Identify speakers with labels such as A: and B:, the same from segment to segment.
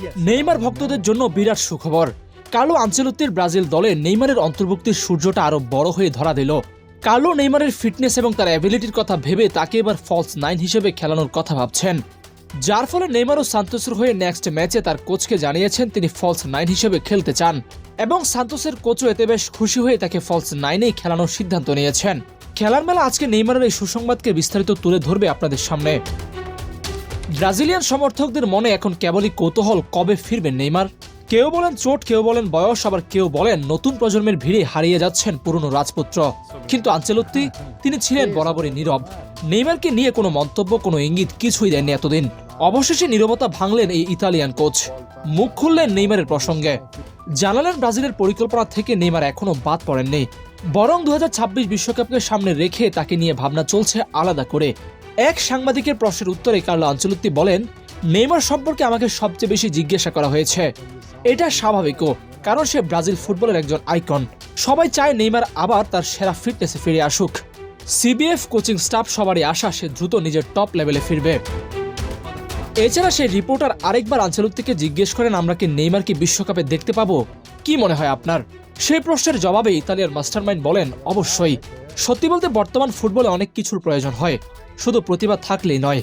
A: Neymar ভক্তদের জন্য বিরাট সুখবর। কার্লো আঞ্চলত্তির ব্রাজিল দলে নেইমারের অন্তর্ভুক্তির সূর্যটা আরও বড় হয়ে ধরা দিল। কার্লো নেইমারের ফিটনেস এবং তার অ্যাবিলিটির কথা ভেবে তাকে এবার ফলস নাইন হিসেবে খেলানোর কথা ভাবছেন। যার ফলে নেইমার ও সান্তোসের হয়ে নেক্সট ম্যাচে তার কোচকে জানিয়েছেন তিনি ফলস নাইন হিসেবে খেলতে চান এবং সান্তোসের কোচও এতে বেশ খুশি হয়ে তাকে ফলস নাইনেই খেলানোর সিদ্ধান্ত নিয়েছেন। খেলার মেলা আজকে নেইমারের এই সুসংবাদকে বিস্তারিত তুলে ধরবে আপনাদের সামনে। ব্রাজিলিয়ান সমর্থকদের মনে এখন কেবলই কৌতূহল কবে ফিরবেন নেইমার? কেউ বলেন চোট, কেউ বলেন বয়স, আবার কেউ বলেন নতুন প্রজন্মের ভিড়ে হারিয়ে যাচ্ছেন পুরনো রাজপুত্র। কিন্তু আঞ্চলত্তি তিনি ছিলেন বরাবরই নীরব। নেইমারকে নিয়ে কোনো মন্তব্য, কোনো ইঙ্গিত কিছুই দেননি এতদিন। অবশেষে নীরবতা ভাঙলেন এই ইতালিয়ান কোচ। মুখ খুললেন নেইমারের প্রসঙ্গে। জানালেন ব্রাজিলের পরিকল্পনা থেকে নেইমার এখনও বাদ পড়েননি। বরং দু বিশ্বকাপকে সামনে রেখে তাকে নিয়ে ভাবনা চলছে আলাদা করে। এক সাংবাদিকের প্রশ্নের উত্তরে কার্লো আঞ্চলত্তি বলেন, নেইমার সম্পর্কে আমাকে সবচেয়ে বেশি জিজ্ঞাসা করা হয়েছে। এটা স্বাভাবিকও, কারণ সে ব্রাজিল ফুটবলের একজন আইকন। সবাই চায় নেইমার আবার তার সেরা ফিটনেসে ফিরে আসুক। সিবিএফ কোচিং স্টাফ সবারই আশা সে দ্রুত নিজের টপ লেভেলে ফিরবে। এছাড়া সেই রিপোর্টার আরেকবার আঞ্চলত্তিকে জিজ্ঞেস করেন, আমরা কি নেইমারকে বিশ্বকাপে দেখতে পাবো? কি মনে হয় আপনার? সেই প্রশ্নের জবাবে ইতালিয়ার মাস্টারমাইন্ড বলেন, অবশ্যই। সত্যি বলতে বর্তমান ফুটবলে অনেক কিছুর প্রয়োজন হয়। শুধু প্রতিভা থাকলেই নয়,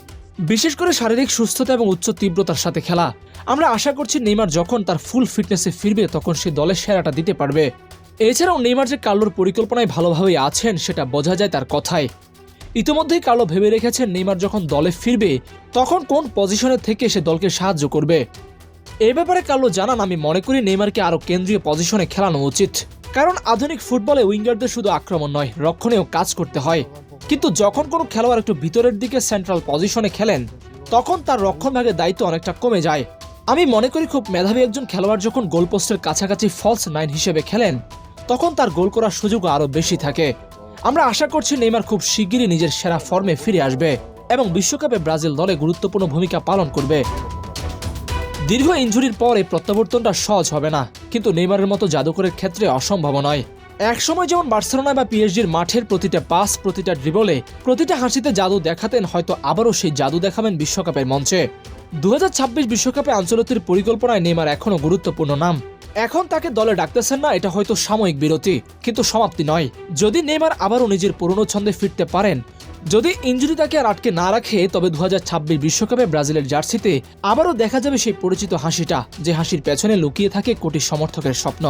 A: বিশেষ করে শারীরিক সুস্থতা এবং উচ্চ তীব্রতার সাথে খেলা। আমরা আশা করছি নেইমার যখন তার ফুল ফিটনেসে ফিরবে তখন সে দলের সেরাটা দিতে পারবে। এছাড়াও নেইমার যে কার্লোর পরিকল্পনায় ভালোভাবেই আছেন সেটা বোঝা যায় তার কথায়। ইতিমধ্যেই কার্লো ভেবে রেখেছেন নেইমার যখন দলে ফিরবে, তখন কোন পজিশনে থেকে সে দলকে সাহায্য করবে। এ ব্যাপারে কার্লো জানান, আমি মনে করি নেইমারকে আরও কেন্দ্রীয় পজিশনে খেলানো উচিত। কারণ আধুনিক ফুটবলে উইঙ্গারদের শুধু আক্রমণ নয়, রক্ষণেও কাজ করতে হয়। কিন্তু যখন কোনো খেলোয়াড় একটু ভিতরের দিকে সেন্ট্রাল পজিশনে খেলেন, তখন তার রক্ষণভাগের দায়িত্ব অনেকটা কমে যায়। আমি মনে করি খুব মেধাবী একজন খেলোয়াড় যখন গোলপোস্টের কাছাকাছি ফলস নাইন হিসেবে খেলেন, তখন তার গোল করার সুযোগ আরও বেশি থাকে। আমরা আশা করছি নেইমার খুব শিগগিরই নিজের সেরা ফর্মে ফিরে আসবে এবং বিশ্বকাপে ব্রাজিল দলে গুরুত্বপূর্ণ ভূমিকা পালন করবে। দীর্ঘ ইঞ্জুরির পর এই প্রত্যাবর্তনটা সহজ হবে না, কিন্তু নেইমারের মতো জাদুকরের ক্ষেত্রে অসম্ভব নয়। একসময় যেমন বার্সেলোনা বা পিএসজির মাঠের প্রতিটা পাস, প্রতিটা ড্রিবলে প্রতিটা হাসিতে জাদু দেখাতেন, হয়তো আবারও সেই জাদু দেখাবেন বিশ্বকাপের মঞ্চে। দু বিশ্বকাপে আঞ্চলতির পরিকল্পনায় নেমার এখনও গুরুত্বপূর্ণ নাম। এখন তাকে দলে ডাকতেছেন না, এটা হয়তো সাময়িক বিরতি, কিন্তু সমাপ্তি নয়। যদি নেইমার আবারও নিজের পুরনো ছন্দে ফিরতে পারেন, যদি ইঞ্জুরি তাকে আর আটকে না রাখে, তবে দু বিশ্বকাপে ব্রাজিলের জার্সিতে আবারও দেখা যাবে সেই পরিচিত হাসিটা, যে হাসির পেছনে লুকিয়ে থাকে কোটি সমর্থকের স্বপ্ন।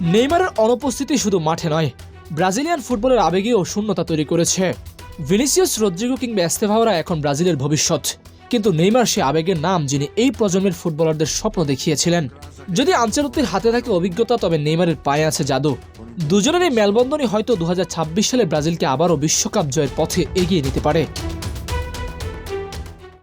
A: নেইমারের অনুপস্থিতি শুধু মাঠে নয়, ব্রাজিলিয়ান ফুটবলের আবেগেও শূন্যতা তৈরি করেছে। ভিনিসিয়াস রদ্রিগো কিংবা এস্তেভাওরা এখন ব্রাজিলের ভবিষ্যৎ। কিন্তু নেইমার সে আবেগের নাম যিনি এই প্রজন্মের ফুটবলারদের স্বপ্ন দেখিয়েছিলেন। যদি আঞ্চলত্তির হাতে থাকে অভিজ্ঞতা, তবে নেইমারের পায়ে আছে জাদু। দুজনের এই মেলবন্ধনই হয়তো দু হাজার ছাব্বিশ সালে ব্রাজিলকে আবারও বিশ্বকাপ জয়ের পথে এগিয়ে নিতে পারে।